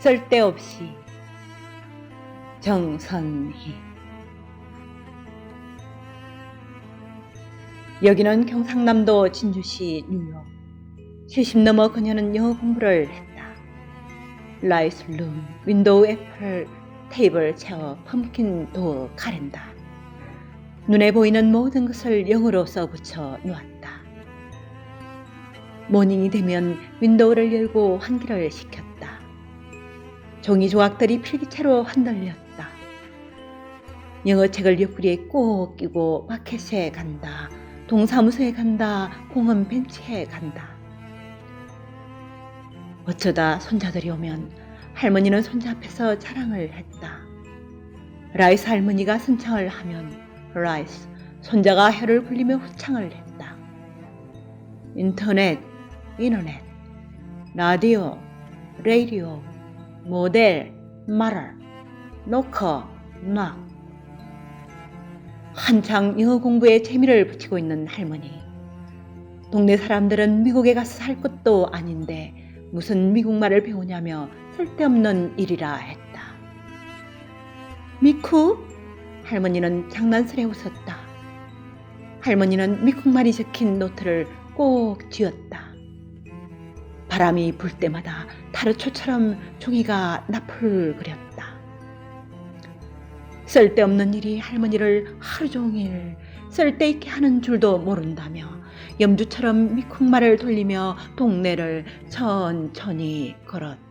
쓸데없이 정선희 여기는 경상남도 진주시 뉴욕 70 넘어 그녀는 영어 공부를 했다. 라이슬룸, 윈도우 애플, 테이블, 체어, 펌킨, 도어, 가랜다. 눈에 보이는 모든 것을 영어로 써붙여 놓았다. 모닝이 되면 윈도우를 열고 환기를 시켰다. 종이 조각들이 필기체로 흔들렸다. 영어책을 옆구리에 꼭 끼고 마켓에 간다. 동사무소에 간다. 공원 벤치에 간다. 어쩌다 손자들이 오면 할머니는 손자 앞에서 자랑을 했다. 라이스 할머니가 선창을 하면 라이스, 손자가 혀를 굴리며 후창을 했다. 인터넷, 인터넷, 라디오, 레이디오, 모델, 말을, 노커, 막. 한창 영어 공부에 재미를 붙이고 있는 할머니. 동네 사람들은 미국에 가서 살 것도 아닌데 무슨 미국말을 배우냐며 쓸데없는 일이라 했다. 미쿠? 할머니는 장난스레 웃었다. 할머니는 미국말이 적힌 노트를 꼭 쥐었다. 바람이 불 때마다 타르초처럼 종이가 나풀 그렸다. 쓸데없는 일이 할머니를 하루 종일 쓸데있게 하는 줄도 모른다며 염주처럼 미국말을 돌리며 동네를 천천히 걸었다.